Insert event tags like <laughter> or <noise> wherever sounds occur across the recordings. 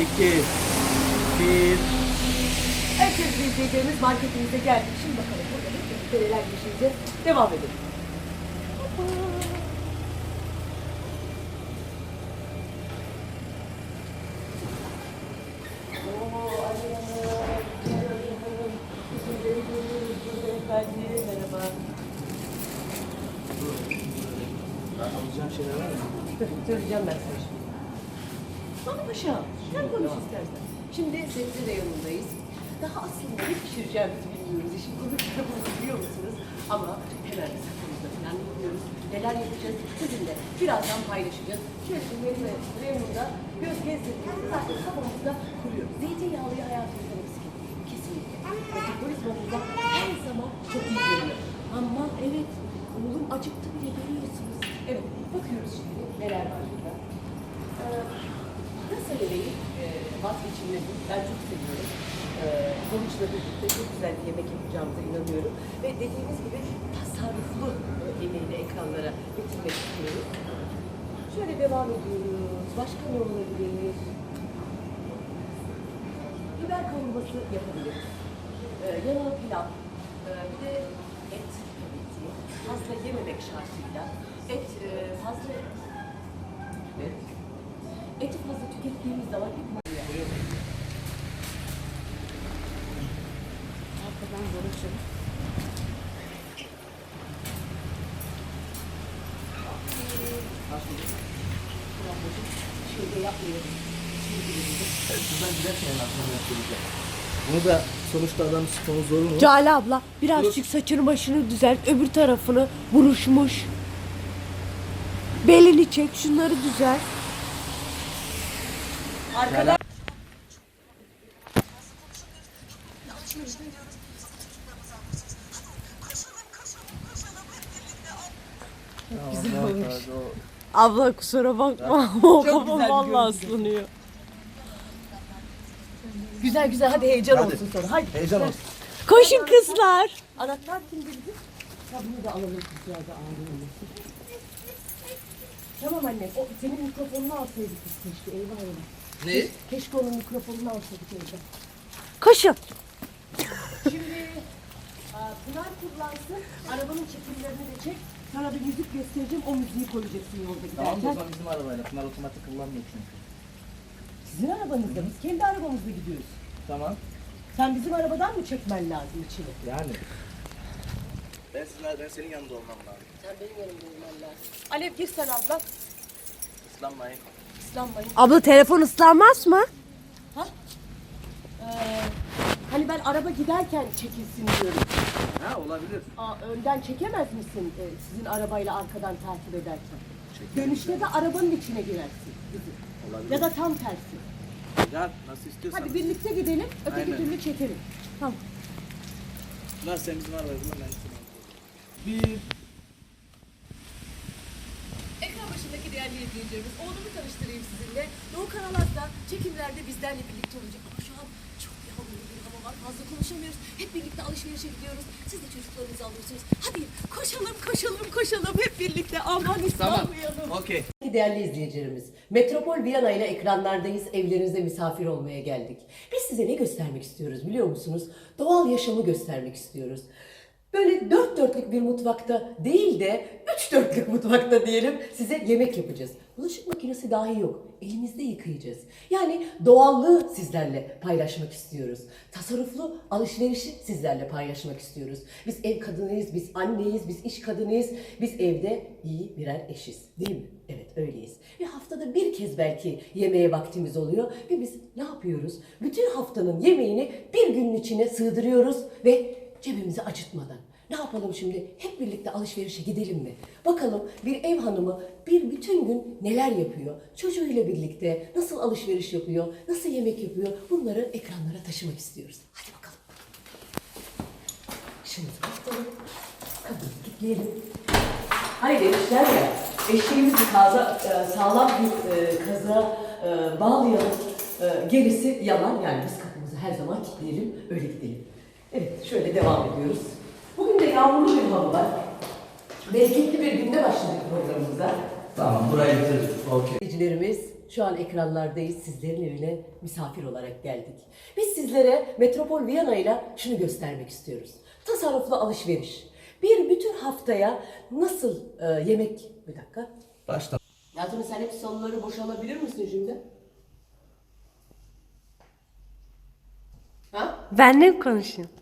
iki, bir. Evet sevgili izleyicilerimiz marketimize geldik. Şimdi bakalım burada birlikte neler yaşayacağız. Devam edelim. Merhaba. Alacağım şeyler var mı? Söyleyeceğim ben sana şimdi. Paşa, sen konuş istersen. Şimdi sebze reyonundayız. Daha aslında ne pişireceğimizi bilmiyoruz. İşin komik tarafını biliyor musunuz? Ama hemen biz kafamızda falan yapıyoruz. Neler yapacağız sizinle birazdan paylaşacağız. Şöyle bir benim reyonunda göz gezdirdiğimizde zaten kafamızda kuruyoruz. Zeytinyağlıya hayatımızdan eksik etmeyin. Kesinlikle. Metabolizmamıza her zaman çok iyi geliyor. Ama evet, oğlum acıktı bile görüyorsunuz. Evet, bakıyoruz şimdi neler var burada. Ee, Bebeğim e, vazgeçilmezi ben çok seviyorum. Ee, sonuçla birlikte çok güzel bir yemek yapacağımıza inanıyorum. Ve dediğimiz gibi tasarruflu e, yemeği de ekranlara getirmek istiyoruz. Şöyle devam ediyoruz. Başka ne olabilir? Biber kavurması yapabiliriz. Ee, yanına pilav. Ee, bir de et. Fazla yememek şartıyla. Et e, fazla et. Eti fazla tükettiğimiz zaman hep Arkadan konuşalım. Şöyle yapmıyorum. Evet, buradan giderken aklıma yapacağım. Bunu da sonuçta adam sponsoru mu? Cale abla birazcık saçını başını düzelt. Öbür tarafını buruşmuş. Belini çek şunları düzelt. Arkadan güzel olmuş. Abla kusura bakma. <laughs> o kafam güzel vallahi ıslanıyor. güzel güzel hadi heyecan Hadi. olsun sonra. Hadi. Heyecan olsun. Koşun kızlar. Anahtar kimde bizim? Ya bunu da alalım kızlarda ağrıyor. Tamam anne. O senin mikrofonunu alsaydık biz keşke. Eyvah eyvah. Ne? Keşke onun mikrofonunu alsaydık evde. Koşun. Şimdi Pınar kullansın. Arabanın çekimlerini de çek. Sana bir müzik göstereceğim. O müziği koyacaksın yolda Tamam da o giderken. zaman bizim arabayla. Pınar otomatik kullanmıyor çünkü. Sizin arabanızda biz kendi arabamızda gidiyoruz. Tamam. Sen bizim arabadan mı çekmen lazım içini? Yani. Ben, sizin, ben senin yanında olmam lazım. Sen benim yanımda olman lazım. Alev gir sen abla. Islanmayın. İslanmayın. Abla telefon ıslanmaz mı? Ee, hani ben araba giderken çekilsin diyorum. Ha olabilir. Aa, önden çekemez misin e, sizin arabayla arkadan takip ederken? Dönüşte de arabanın içine girersin bizi. Olabilir. Ya da tam tersi. Ya nasıl istiyorsan. Hadi birlikte gidelim, öteki Aynen. türlü çekelim. Tamam. Pınar sen bizim ben senin yanında Bir. Ekran başındaki değerli izleyicilerimiz, oğlumu tanıştırayım sizinle. Doğu Kanalaz'da çekimlerde bizlerle birlikte olacak. Ama şu an çok yağmurlu bir hava var. Fazla konuşamıyoruz. Hep birlikte alışverişe gidiyoruz. Siz de çocuklarınızı alıyorsunuz. Hadi koşalım, koşalım, koşalım. Hep birlikte. Aman ıslanmayalım. Okey. Değerli izleyicilerimiz, Metropol Viyana ile ekranlardayız. Evlerinize misafir olmaya geldik. Biz size ne göstermek istiyoruz biliyor musunuz? Doğal yaşamı göstermek istiyoruz. Böyle dört dörtlük bir mutfakta değil de üç dörtlük mutfakta diyelim size yemek yapacağız. Bulaşık makinesi dahi yok. Elimizde yıkayacağız. Yani doğallığı sizlerle paylaşmak istiyoruz. Tasarruflu alışverişi sizlerle paylaşmak istiyoruz. Biz ev kadınıyız, biz anneyiz, biz iş kadınıyız. Biz evde iyi birer eşiz. Değil mi? Evet öyleyiz. Ve haftada bir kez belki yemeğe vaktimiz oluyor. Ve biz ne yapıyoruz? Bütün haftanın yemeğini bir günün içine sığdırıyoruz ve cebimizi acıtmadan. Ne yapalım şimdi? Hep birlikte alışverişe gidelim mi? Bakalım bir ev hanımı bir bütün gün neler yapıyor? Çocuğuyla birlikte nasıl alışveriş yapıyor? Nasıl yemek yapıyor? Bunları ekranlara taşımak istiyoruz. Hadi bakalım. Şimdi bakalım. Kapıyı kilitleyelim. Hani demişler ya, eşeğimizi kaza, e, sağlam bir e, kaza e, bağlayalım. Gerisi yalan. Yani biz kapımızı her zaman kilitleyelim, öyle gidelim. Evet, şöyle devam ediyoruz. Bugün de yağmurlu bir hava var. Bereketli bir günde başladık programımıza. Tamam burayı bitirdik. Okey. İzleyicilerimiz şu an ekranlardayız. Sizlerin evine misafir olarak geldik. Biz sizlere Metropol Viyana ile şunu göstermek istiyoruz. Tasarruflu alışveriş. Bir bütün haftaya nasıl e, yemek... Bir dakika. Başla. Yasemin sen hep salıları boşalabilir misin şimdi? Ha? Benle mi konuşuyorsun?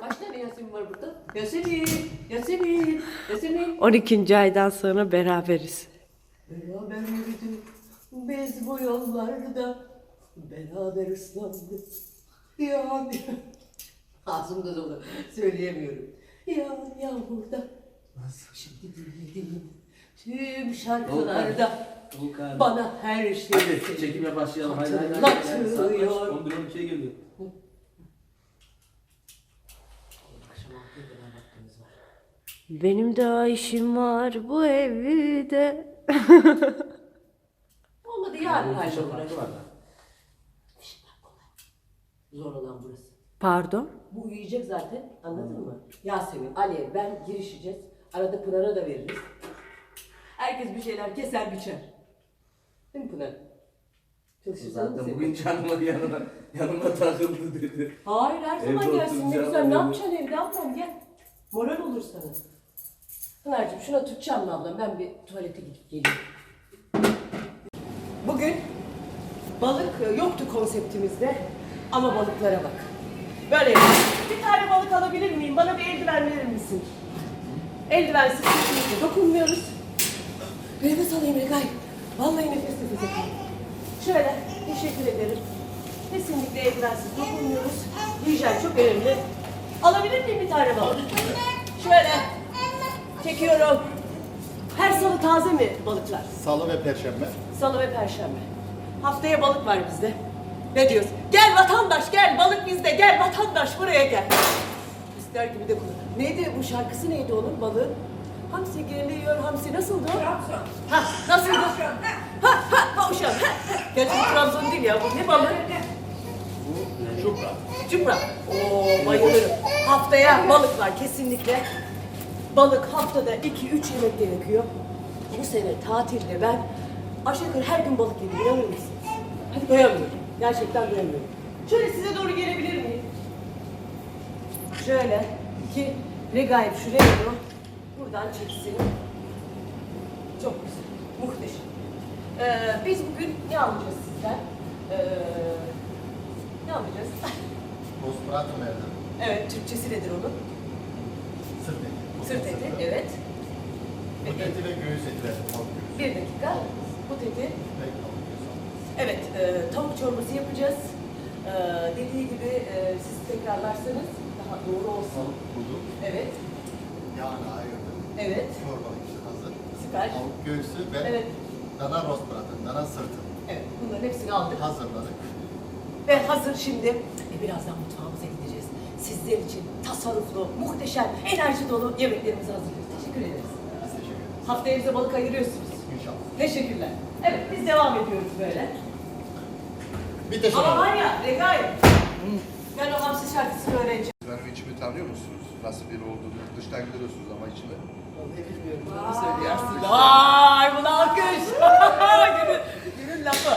Kaç tane Yasemin var burada? Yasemin, Yasemin, Yasemin. 12. aydan sonra beraberiz. Beraber yürüdük biz bu yollarda beraber ıslandık. Ya ağzımda dolu söyleyemiyorum. Ya yağmurda şimdi dinledim tüm şarkılarda bana her şey Hadi çekime başlayalım. Haydi haydi. haydi. Hatırlatıyor. Saat kaç? 11 12'ye geliyor. Akşam altıya kadar vaktimiz var. Benim daha işim var bu evde. <laughs> Olmadı yarın Bu hallolur. Zor olan burası. Pardon? Bu uyuyacak zaten anladın mı? Yasemin, Ali, ben girişeceğiz. Arada Pınar'a da veririz. Herkes bir şeyler keser biçer. Değil mi Pınar? Çalışırsan Zaten bugün canıma yanıma, yanıma takıldı dedi. Hayır her zaman Evde gelsin ne oturacağım güzel. Ne dedi. yapacaksın evde ablam gel. Moral olur sana. Pınar'cığım şuna tutacağım mı ablam? Ben bir tuvalete gidip geleyim. Bugün balık e, yoktu konseptimizde ama balıklara bak. Böyle bir tane balık alabilir miyim? Bana bir eldiven verir misin? Eldivensiz kesinlikle dokunmuyoruz. Bir nefes alayım Rekay. Vallahi nefes nefese. Şöyle teşekkür ederim. Kesinlikle eldivensiz dokunmuyoruz. Hijyen çok önemli. Alabilir miyim bir tane balık? Şöyle. Çekiyorum. Her salı taze mi balıklar? Salı ve Perşembe. Salı ve Perşembe. Haftaya balık var bizde. Ne diyoruz? Gel vatandaş gel balık bizde gel vatandaş buraya gel. İster gibi de konu. Neydi bu şarkısı neydi onun balığın? Hamsi geliyor hamsi nasıldı o? Trabzon. Ha nasıldı? Ha ha tavşan. Ha, ha. Gerçi bu Trabzon değil ya bu ne balığı? Çupra. Cupra. Oo bayılırım. Haftaya balık var kesinlikle. Balık haftada 2-3 yemek gerekiyor. Bu sene tatilde ben aşağı yukarı her gün balık yedim. İnanır mısınız? Hadi doyamıyorum. Gerçekten doyamıyorum. Şöyle size doğru gelebilir miyim? Şöyle ki regaip şuraya doğru buradan çeksin. Çok güzel. Muhteşem. Ee, biz bugün ne alacağız sizden? Ee, ne alacağız? Postmortem evde. evet, Türkçesi nedir onun? Sırt eti. Evet. But eti ve göğüs eti ve tavuk göğüsü. Bir dakika. But eti. Ve tavuk göğüsü. Evet, e, tavuk çorbası yapacağız. E, dediği gibi e, siz tekrarlarsanız daha doğru olsun. Tavuk. Evet, Yağını ayırdım. evet, Çorbalık işte hazır. süper. Tavuk göğsü ve Evet, dana rost bırakın. Dana sırtı. evet. Bunların hepsini aldık. Hazırladık. Ve hazır şimdi. E, birazdan mutfağımıza gideceğiz. Sizler için tasarruflu, muhteşem, enerji dolu yemeklerimizi hazırlıyoruz. Teşekkür ederiz. Biz teşekkür ederiz. Haftaya bize balık ayırıyorsunuz. İnşallah. Teşekkürler. Evet, biz devam ediyoruz böyle. Bir teşekkür Ama var ya, Regai, ben o hamsi şarkısını öğreneceğim. Ben içimi tanıyor musunuz? Nasıl biri olduğunu dıştan görüyorsunuz ama içimi. Vay bu da alkış. <laughs> günün, günün lafı.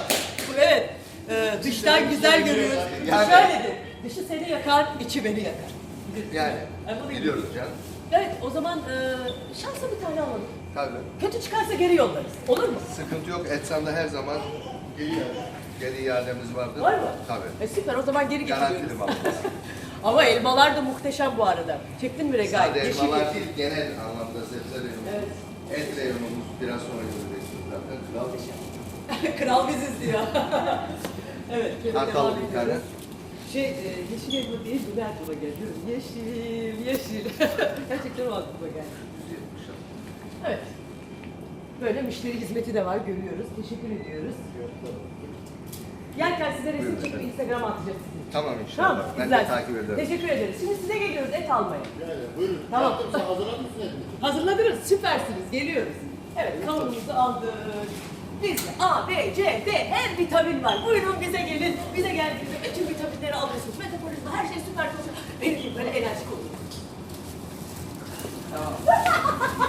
Bu evet. Ee, dıştan güzel görüyoruz. Yani- Şöyledir. Seni yakar, içi beni yakar. Yani bu biliyoruz canım. Evet o zaman e, şansa bir tane alalım. Tabii. Kötü çıkarsa geri yollarız. Olur mu? Sıkıntı yok. Etsam'da her zaman İyi. geri iademiz vardır. Var mı? Tabii. E, süper o zaman geri Garantili getiriyoruz. mal. <laughs> Ama elmalar da muhteşem bu arada. Çektin mi Regai? Sade Yeşil elmalar değil, genel anlamda sebze reyonu. Evet. Et reyonumuz biraz sonra göreceksiniz zaten. Kral. <laughs> Kral biziz diyor. <laughs> evet. aldı bir tane. Şey, e, yeşil elma değil, ne aklıma geldi? Yeşil, yeşil. <laughs> Gerçekten o aklıma geldi. 170 lira. Evet. Böyle müşteri hizmeti de var, görüyoruz. Teşekkür ediyoruz. Yerken size resim çekip. Instagram'a atacağız sizi. Tamam inşallah. Tamam, ben güzel. de takip ederim. Teşekkür ederiz. Şimdi size geliyoruz et almaya. Yani buyurun. Tamam. Yaptım, sen hazırladın mısın? Hazırladınız, süpersiniz, geliyoruz. Evet, kavanozu aldık. Bizde A, B, C, D her vitamin var. Buyurun bize gelin. Bize geldiğinizde bütün vitaminleri alıyorsunuz. Metabolizma her şey süper çalışıyor. Benim gibi böyle enerjik olun. Tamam. <laughs>